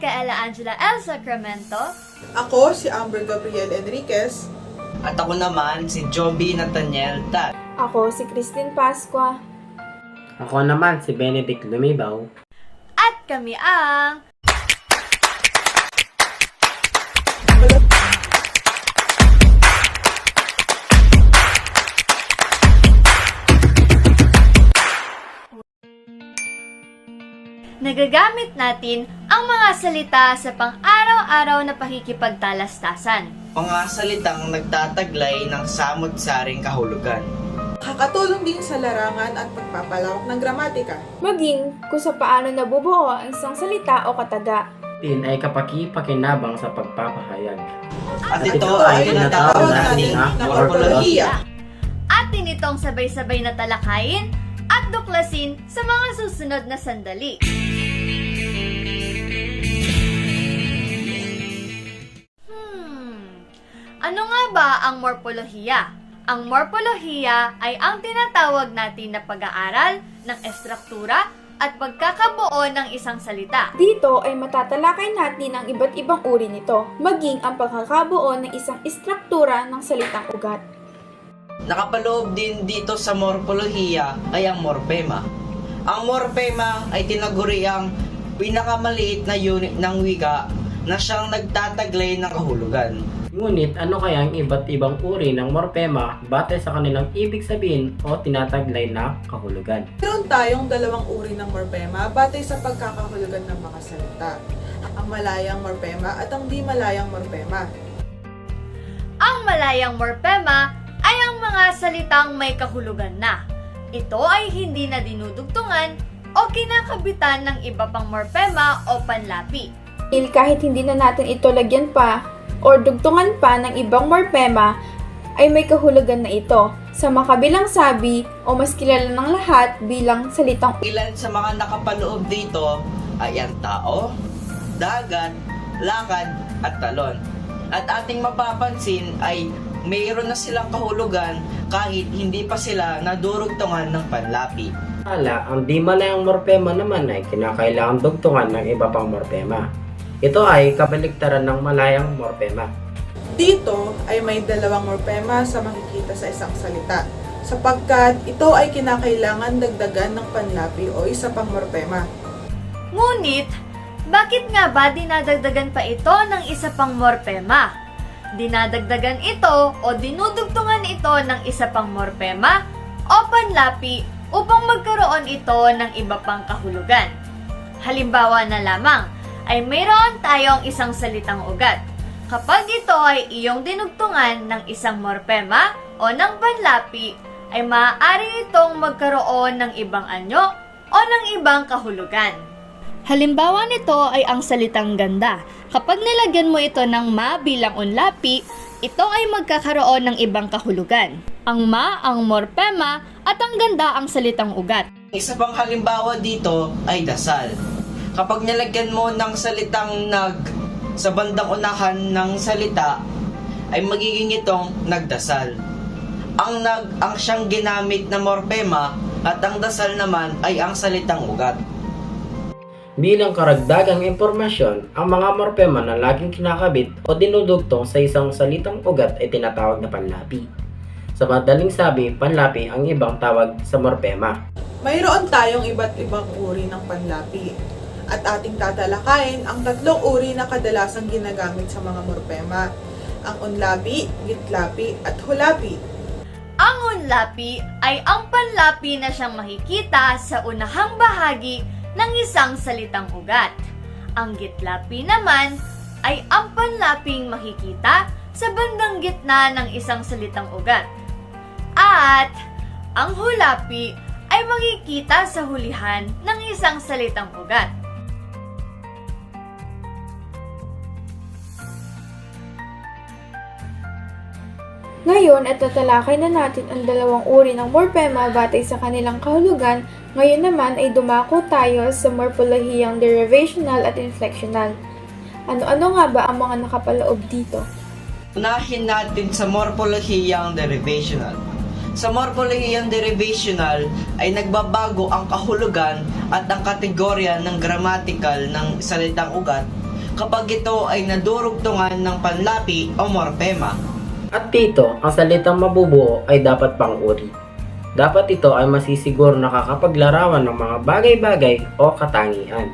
Micaela Angela L. Sacramento. Ako si Amber Gabriel Enriquez. At ako naman si Joby Nathaniel Tat. Ako si Christine Pasqua. Ako naman si Benedict Lumibaw. At kami ang... Nagagamit natin ang mga salita sa pang-araw-araw na pakikipagtalastasan. Mga salitang nagtataglay ng samot-saring kahulugan. Kakatulong din sa larangan at pagpapalawak ng gramatika. Maging kung sa paano nabubuo ang isang salita o kataga. Din ay kapaki-pakinabang sa pagpapahayag. At At ito ito ay tinatawag natin na morpolohiya. Atin itong sabay-sabay na talakayin at duklasin sa mga susunod na sandali. Ano ba ang morpolohiya? Ang morpolohiya ay ang tinatawag natin na pag-aaral ng estruktura at pagkakabuo ng isang salita. Dito ay matatalakay natin ang iba't ibang uri nito, maging ang pagkakabuo ng isang istruktura ng salitang ugat. Nakapaloob din dito sa morpolohiya ay ang morpema. Ang morpema ay tinaguri ang pinakamaliit na unit ng wika na siyang nagtataglay ng kahulugan. Ngunit ano kaya ang iba't ibang uri ng morpema batay sa kanilang ibig sabihin o tinataglay na kahulugan? Meron tayong dalawang uri ng morpema batay sa pagkakahulugan ng mga salita. Ang malayang morpema at ang di malayang morpema. Ang malayang morpema ay ang mga salitang may kahulugan na. Ito ay hindi na dinudugtungan o kinakabitan ng iba pang morpema o panlapi. Il kahit hindi na natin ito lagyan pa o dugtungan pa ng ibang morpema, ay may kahulugan na ito sa makabilang sabi o mas kilala ng lahat bilang salitang Ilan sa mga nakapaloob dito ay ang tao, dagat, lakad, at talon. At ating mapapansin ay mayroon na silang kahulugan kahit hindi pa sila nadurugtungan ng panlapi. Ala, ang di malayang morpema naman ay kinakailangan dugtungan ng iba pang morpema. Ito ay kabaligtaran ng malayang morpema. Dito ay may dalawang morpema sa makikita sa isang salita sapagkat ito ay kinakailangan dagdagan ng panlapi o isa pang morpema. Ngunit, bakit nga ba dinadagdagan pa ito ng isa pang morpema? Dinadagdagan ito o dinudugtungan ito ng isa pang morpema o panlapi upang magkaroon ito ng iba pang kahulugan. Halimbawa na lamang ay mayroon tayong isang salitang ugat. Kapag ito ay iyong dinugtungan ng isang morpema o ng panlapi, ay maaari itong magkaroon ng ibang anyo o ng ibang kahulugan. Halimbawa nito ay ang salitang ganda. Kapag nilagyan mo ito ng ma bilang unlapi, ito ay magkakaroon ng ibang kahulugan. Ang ma ang morpema at ang ganda ang salitang ugat. Isa pang halimbawa dito ay dasal. Kapag nilagyan mo ng salitang nag sa bandang unahan ng salita, ay magiging itong nagdasal. Ang nag ang siyang ginamit na morpema at ang dasal naman ay ang salitang ugat. Bilang karagdagang impormasyon, ang mga morpema na laging kinakabit o dinudugtong sa isang salitang ugat ay tinatawag na panlapi. Sa madaling sabi, panlapi ang ibang tawag sa morpema. Mayroon tayong iba't ibang uri ng panlapi at ating tatalakayin ang tatlong uri na kadalasang ginagamit sa mga morpema, ang unlapi, gitlapi, at hulapi. Ang unlapi ay ang panlapi na siyang makikita sa unahang bahagi ng isang salitang ugat. Ang gitlapi naman ay ang panlaping makikita sa bandang gitna ng isang salitang ugat. At ang hulapi ay makikita sa hulihan ng isang salitang ugat. Ngayon at tatalakay na natin ang dalawang uri ng morpema batay sa kanilang kahulugan. Ngayon naman ay dumako tayo sa morpolohiyang derivational at inflectional. Ano-ano nga ba ang mga nakapaloob dito? Unahin natin sa morpolohiyang derivational. Sa morpolohiyang derivational ay nagbabago ang kahulugan at ang kategorya ng grammatical ng salitang ugat kapag ito ay nadurugtungan ng panlapi o morpema. At dito, ang salitang mabubuo ay dapat pang-uri. Dapat ito ay masisiguro nakakapaglarawan ng mga bagay-bagay o katangian.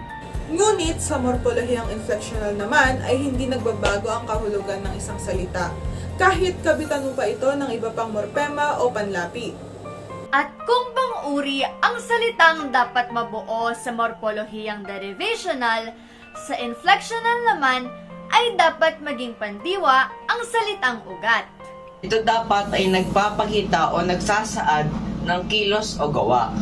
Ngunit sa morpolohiyang inflectional naman ay hindi nagbabago ang kahulugan ng isang salita kahit kabitan mo pa ito ng iba pang morpema o panlapi. At kung pang-uri ang salitang dapat mabuo sa morpolohiyang derivational, sa inflectional naman ay dapat maging pandiwa ang salitang ugat. Ito dapat ay nagpapakita o nagsasaad ng kilos o gawa.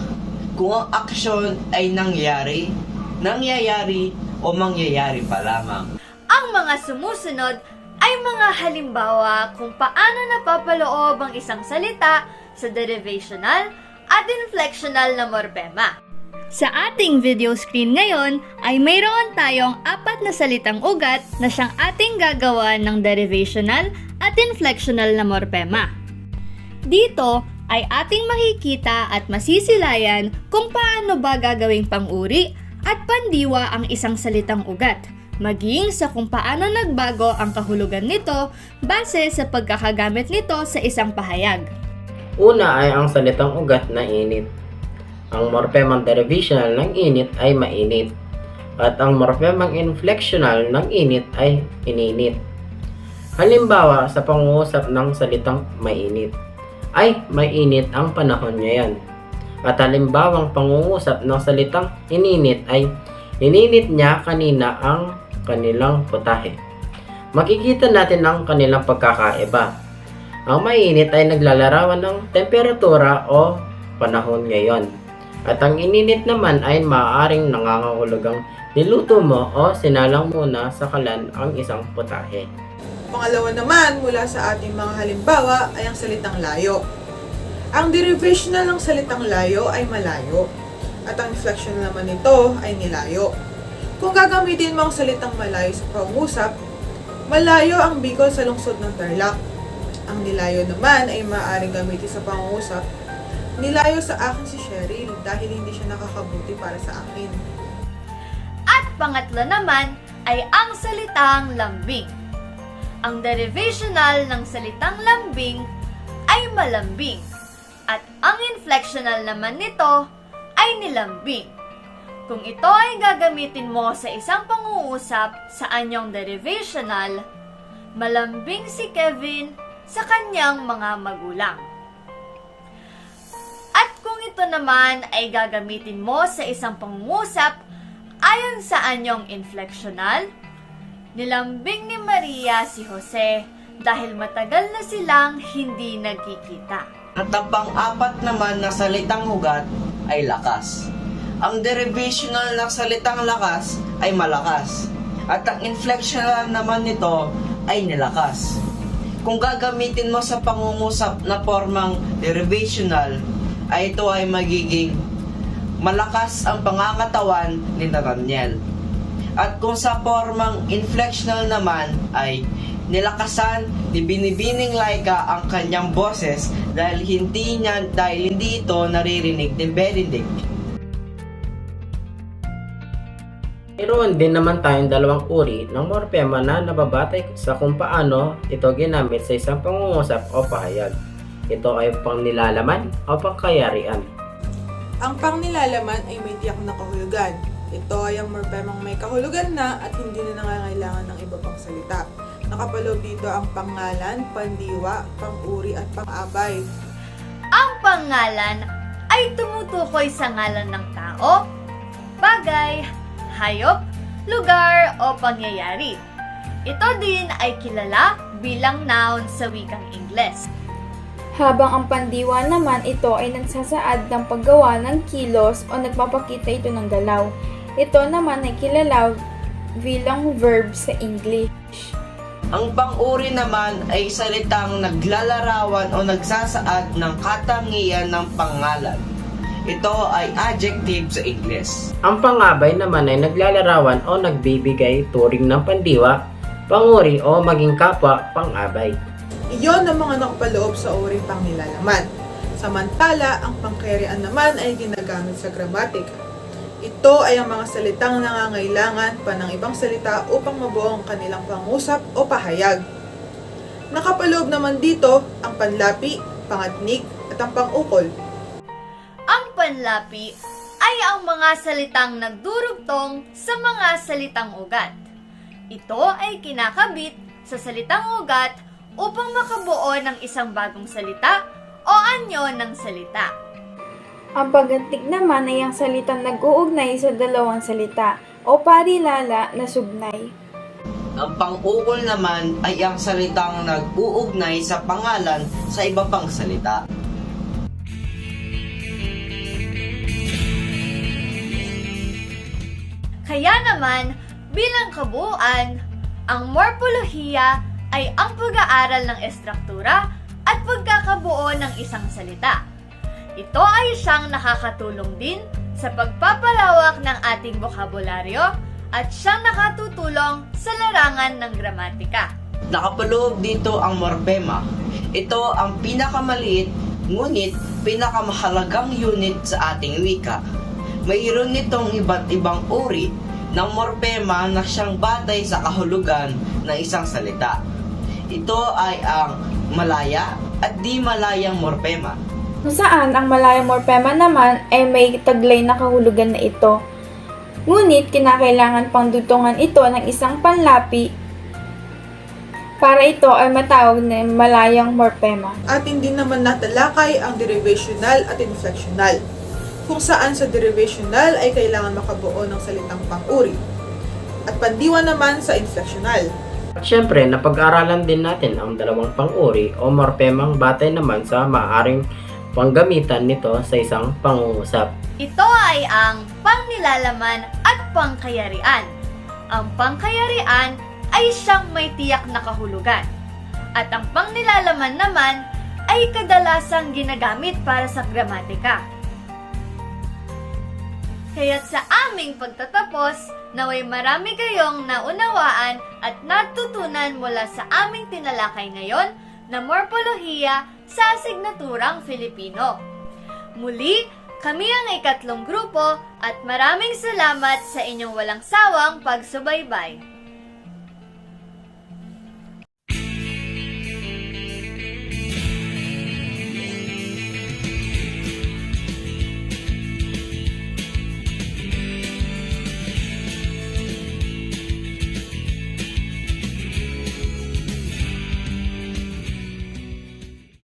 Kung ang aksyon ay nangyari, nangyayari o mangyayari pa lamang. Ang mga sumusunod ay mga halimbawa kung paano napapaloob ang isang salita sa derivational at inflectional na morpema. Sa ating video screen ngayon ay mayroon tayong apat na salitang ugat na siyang ating gagawa ng derivational at inflectional na morpema. Dito ay ating makikita at masisilayan kung paano ba gagawing pang-uri at pandiwa ang isang salitang ugat, maging sa kung paano nagbago ang kahulugan nito base sa pagkakagamit nito sa isang pahayag. Una ay ang salitang ugat na init. Ang morphemang derivational ng init ay mainit. At ang morphemang inflectional ng init ay ininit. Halimbawa sa pangungusap ng salitang mainit ay mainit ang panahon ngayon. At halimbawang pangungusap ng salitang ininit ay ininit niya kanina ang kanilang putahe. Makikita natin ang kanilang pagkakaiba. Ang mainit ay naglalarawan ng temperatura o panahon ngayon. At ang ininit naman ay maaaring nangangahulugang niluto mo o sinalang muna sa kalan ang isang putahe. Pangalawa naman mula sa ating mga halimbawa ay ang salitang layo. Ang derivational ng salitang layo ay malayo at ang inflectional naman nito ay nilayo. Kung gagamitin mo ang salitang malayo sa pangusap, malayo ang Bicol sa lungsod ng Tarlac. Ang nilayo naman ay maaaring gamitin sa pangungusap, nilayo sa akin si Cheryl dahil hindi siya nakakabuti para sa akin. At pangatlo naman ay ang salitang lambing. Ang derivational ng salitang lambing ay malambing at ang inflectional naman nito ay nilambing. Kung ito ay gagamitin mo sa isang pangungusap sa anyong derivational, malambing si Kevin sa kanyang mga magulang. Ito naman ay gagamitin mo sa isang pangungusap ayon sa anyong inflectional, nilambing ni Maria si Jose dahil matagal na silang hindi nagkikita. At ang pang-apat naman na salitang hugat ay lakas. Ang derivational ng salitang lakas ay malakas. At ang inflectional naman nito ay nilakas. Kung gagamitin mo sa pangungusap na formang derivational, ay ito ay magiging malakas ang pangangatawan ni Nathaniel. At kung sa formang inflectional naman ay nilakasan ni Binibining Laika ang kanyang boses dahil hindi niya dahil hindi ito naririnig ni Benedict. Mayroon din naman tayong dalawang uri ng morphema na nababatay sa kung paano ito ginamit sa isang pangungusap o pahayag. Ito ay pangnilalaman o pangkayarian. Ang pangnilalaman ay may tiyak na kahulugan. Ito ay ang morpemang may kahulugan na at hindi na nangangailangan ng iba pang salita. Nakapaloob dito ang pangalan, pandiwa, panguri at pang-abay. Ang pangalan ay tumutukoy sa ngalan ng tao, bagay, hayop, lugar o pangyayari. Ito din ay kilala bilang noun sa wikang Ingles. Habang ang pandiwa naman ito ay nagsasaad ng paggawa ng kilos o nagpapakita ito ng galaw. Ito naman ay kilala bilang verb sa English. Ang pang-uri naman ay salitang naglalarawan o nagsasaad ng katangian ng pangalan. Ito ay adjective sa Ingles. Ang pangabay naman ay naglalarawan o nagbibigay turing ng pandiwa, panguri o maging kapwa pangabay. Iyon ang mga nakapaloob sa uring pangnilalaman. Sa Samantala, ang pangkayarian naman ay ginagamit sa gramatika. Ito ay ang mga salitang nangangailangan pa ng ibang salita upang mabuo ang kanilang pangusap o pahayag. Nakapaloob naman dito ang panlapi, pangatnig, at ang pangukol. Ang panlapi ay ang mga salitang nagdurugtong sa mga salitang ugat. Ito ay kinakabit sa salitang ugat upang makabuo ng isang bagong salita o anyo ng salita. Ang pagantig naman ay ang salitang nag-uugnay sa dalawang salita o parilala na sugnay. Ang pang-ukol naman ay ang salitang nag-uugnay sa pangalan sa iba pang salita. Kaya naman, bilang kabuuan, ang morpolohiya ay ang pag-aaral ng estruktura at pagkakabuo ng isang salita. Ito ay siyang nakakatulong din sa pagpapalawak ng ating bokabularyo at siyang nakatutulong sa larangan ng gramatika. Nakapaloob dito ang morpema. Ito ang pinakamaliit ngunit pinakamahalagang unit sa ating wika. Mayroon nitong iba't ibang uri ng morpema na siyang batay sa kahulugan ng isang salita. Ito ay ang malaya at di malayang morpema. Kung saan ang malayang morpema naman ay may taglay na kahulugan na ito. Ngunit kinakailangan pang dutungan ito ng isang panlapi para ito ay matawag na malayang morpema. Atin din naman natalakay ang derivational at inflectional, kung saan sa derivational ay kailangan makabuo ng salitang pang-uri, at pandiwa naman sa inflectional. At syempre, napag-aralan din natin ang dalawang pang-uri o morpemang batay naman sa maaaring panggamitan nito sa isang pangungusap. Ito ay ang pangnilalaman at pangkayarian. Ang pangkayarian ay siyang may tiyak na kahulugan. At ang pangnilalaman naman ay kadalasang ginagamit para sa gramatika. Kaya't sa aming pagtatapos, naway marami kayong naunawaan at natutunan mula sa aming tinalakay ngayon na morpolohiya sa asignaturang Filipino. Muli, kami ang ikatlong grupo at maraming salamat sa inyong walang sawang pagsubaybay.